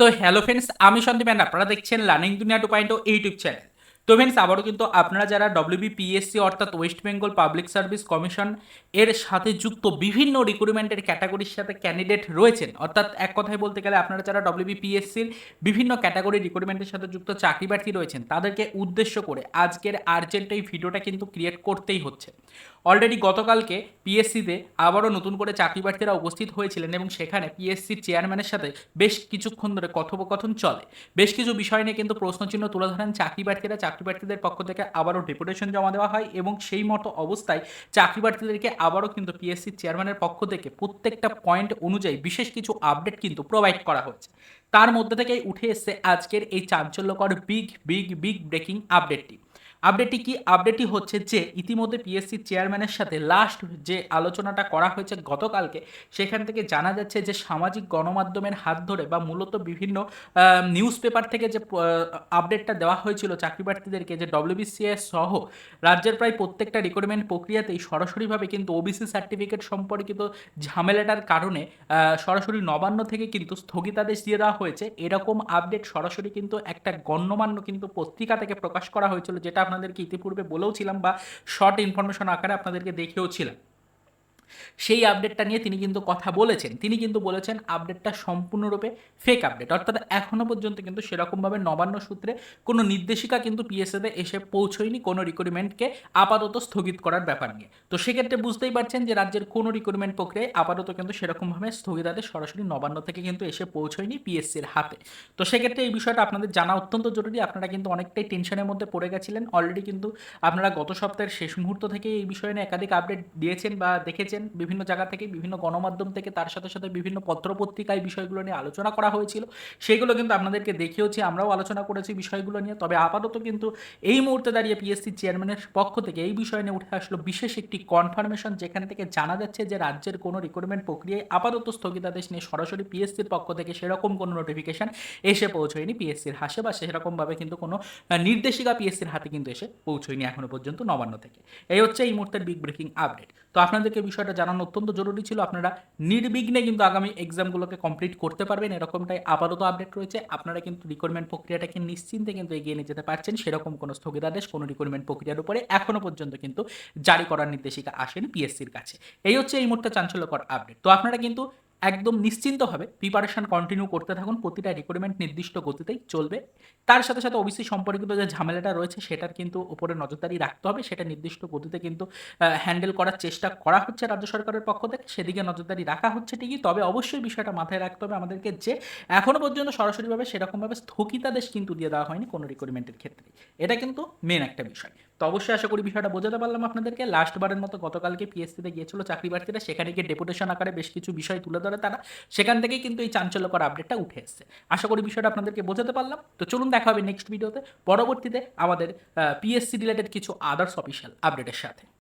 তো hello friends আমি Sandeep and আপনারা দেখছেন learning Duniya two point YouTube channel তো ফ্রেন্ডস আবারও কিন্তু আপনারা যারা ডব্লিউবিপিএসসি অর্থাৎ West Bengal Public Service Commission এর সাথে যুক্ত বিভিন্ন রিক্রুটমেন্টের ক্যাটাগরির সাথে ক্যান্ডিডেট রয়েছেন, অর্থাৎ এক কথায় বলতে গেলে আপনারা যারা ডব্লিউবিপিএসসির বিভিন্ন ক্যাটাগরি রিক্রুটমেন্টের সাথে যুক্ত চাকরি প্রার্থী রয়েছেন, তাদেরকে উদ্দেশ্য করে আজকের আর্জেন্ট এই ভিডিওটা কিন্তু ক্রিয়েট করতেই হচ্ছে। অলরেডি গতকালকে পিএসসিতে আবারও নতুন করে চাকরি প্রার্থীরা উপস্থিত হয়েছিলেন এবং সেখানে পিএসসির চেয়ারম্যানের সাথে বেশ কিছুক্ষণ ধরে কথোপকথন চলে। বেশ কিছু বিষয় নিয়ে কিন্তু প্রশ্নচিহ্ন তুলে ধরেন চাকরি প্রার্থীরা চাকরি প্রার্থীদের পক্ষ থেকে আবারও ডেপুটেশন জমা দেওয়া হয় এবং সেই মতো অবস্থায় চাকরি প্রার্থীদেরকে আবারও কিন্তু পিএসসির চেয়ারম্যানের পক্ষ থেকে প্রত্যেকটা পয়েন্ট অনুযায়ী বিশেষ কিছু আপডেট কিন্তু প্রোভাইড করা হয়েছে। তার মধ্যে থেকেই উঠে এসছে আজকের এই চাঞ্চল্যকর বিগ বিগ বিগ ব্রেকিং আপডেটটি আপডেটটি কি আপডেটটি হচ্ছে যে ইতিমধ্যে পিএসসি চেয়ারম্যানের সাথে লাস্ট যে আলোচনাটা করা হয়েছে গতকালকে, সেখান থেকে জানা যাচ্ছে যে সামাজিক গণমাধ্যমের হাত ধরে বা মূলত বিভিন্ন নিউজ পেপার থেকে যে আপডেটটা দেওয়া হয়েছিল চাকরি প্রার্থীদেরকে যে ডব্লিউবিসিএস সহ রাজ্যের প্রায় প্রত্যেকটা রিক্রুটমেন্ট প্রক্রিয়াতেই সরাসরিভাবে কিন্তু ওবিসি সার্টিফিকেট সম্পর্কিত ঝামেলাটার কারণে সরাসরি নবান্ন থেকে কিন্তু স্থগিতাদেশ দিয়ে দেওয়া হয়েছে। এরকম আপডেট সরাসরি কিন্তু একটা গণ্যমান্য কিন্তু পত্রিকা থেকে প্রকাশ করা হয়েছিল, যেটা আপনাদেরকে ইতিপূর্বে বলেও ছিলাম বা শর্ট ইনফরমেশন আকারে আপনাদেরকে দেখেও ছিলাম সেই আপডেটটা নিয়ে তিনি কিন্তু কথা বলেছেন। তিনি কিন্তু বলেছেন আপডেটটা সম্পূর্ণরূপে ফেক আপডেট অর্থাৎ এখনও পর্যন্ত কিন্তু সেরকমভাবে নবান্ন সূত্রে কোনো নির্দেশিকা কিন্তু পিএসএতে এসে পৌঁছয়নি কোনো রিক্রুটমেন্টকে আপাতত স্থগিত করার ব্যাপার নিয়ে। তো সেক্ষেত্রে বুঝতেই পারছেন যে রাজ্যের কোনো রিক্রুটমেন্ট প্রক্রিয়ায় আপাতত কিন্তু সেরকমভাবে স্থগিতাদেশ সরাসরি নবান্ন থেকে কিন্তু এসে পৌঁছয়নি পিএসসির হাতে। তো সেক্ষেত্রে এই বিষয়টা আপনাদের জানা অত্যন্ত জরুরি। আপনারা কিন্তু অনেকটাই টেনশনের মধ্যে পড়ে গেছিলেন। অলরেডি কিন্তু আপনারা গত সপ্তাহের শেষ মুহূর্ত থেকে এই বিষয় নিয়ে একাধিক আপডেট দিয়েছেন বা দেখেছেন। বিভিন্ন জায়গা থেকে, বিভিন্ন গণমাধ্যম থেকে, তার সাথে সাথে বিভিন্ন পত্রপত্রিকায় বিষয়গুলো নিয়ে আলোচনা করা হয়েছিল। সেগুলো কিন্তু আপনাদেরকে দেখিয়েছি আমরাও আলোচনা করেছি বিষয়গুলো নিয়ে। তবে আপাতত কিন্তু এই মুহূর্তে দাঁড়িয়ে পিএসসি চেয়ারম্যানের পক্ষ থেকে এই বিষয় নিয়ে উঠে আসলো বিশেষ একটি কনফার্মেশন যেখানে থেকে জানা যাচ্ছে যে রাজ্যের কোনো রিক্রুটমেন্ট প্রক্রিয়ায় আপাতত স্থগিতাদেশ নিয়ে সরাসরি পিএসসির পক্ষ থেকে সেরকম কোনো নোটিফিকেশন এসে পৌঁছয়নি পিএসসির হাসে বা সেরকমভাবে কিন্তু কোনো নির্দেশিকা পিএসসির হাতে কিন্তু এসে পৌঁছয়নি এখনও পর্যন্ত নবান্ন থেকে। এই হচ্ছে এই মুহূর্তের বিগ ব্রেকিং আপডেট তো আপনাদেরকে বিষয়টা জানানো অত্যন্ত জরুরি ছিল। আপনারা নির্বিঘ্নে কিন্তু আগামী এক্সামগুলোকে কমপ্লিট করতে পারবেন। এরকমটাই আপাতত আপডেট রয়েছে। আপনারা কিন্তু রিক্রুটমেন্ট প্রক্রিয়াটাকে নিশ্চিন্তে কিন্তু এগিয়ে নিয়ে যেতে পারছেন। সেরকম কোনো স্থগিতাদেশ, কোনো রিক্রুটমেন্ট প্রক্রিয়ার উপরে এখনও পর্যন্ত কিন্তু জারি করার নির্দেশিকা আসেন পিএসসির কাছে। এই হচ্ছে এই মুহূর্তে চাঞ্চল্যকর আপডেট তো আপনারা কিন্তু একদম নিশ্চিন্তভাবে প্রিপারেশন কন্টিনিউ করতে থাকুন। প্রতিটা রিক্রুটমেন্ট নির্দিষ্ট গতিতেই চলবে। তার সাথে সাথে ওবিসি সম্পর্কিত যে ঝামেলাটা রয়েছে, সেটার কিন্তু ওপরে নজরদারি রাখতে হবে। সেটা নির্দিষ্ট গতিতে কিন্তু হ্যান্ডেল করার চেষ্টা করা হচ্ছে রাজ্য সরকারের পক্ষ থেকে। সেদিকে নজরদারি রাখা হচ্ছে ঠিকই। তবে অবশ্যই বিষয়টা মাথায় রাখতে হবে আমাদেরকে যে, এখনও পর্যন্ত সরাসরিভাবে সেরকমভাবে স্থগিতাদেশ কিন্তু দিয়ে দেওয়া হয়নি কোনো রিক্রুটমেন্টের ক্ষেত্রে। এটা কিন্তু মেন একটা বিষয়। তো অবশ্যই আশা করি বিষয়টা বোঝাতে পারলাম আপনাদেরকে। লাস্ট বারের মতো গতকালকে পিএসসিতে গিয়েছিল চাকরি প্রার্থীরা, সেখানে গিয়ে ডেপুটেশন আকারে বেশ কিছু বিষয় তুলে ধরে তারা। সেখান থেকেই কিন্তু এই চাঞ্চল্যকর আপডেটটা উঠে এসছে। আশা করি বিষয়টা আপনাদেরকে বোঝাতে পারলাম। তো চলুন দেখা হবে নেক্সট ভিডিওতে পরবর্তীতে আমাদের পিএসসি রিলেটেড কিছু আদার্স অফিসিয়াল আপডেটের সাথে।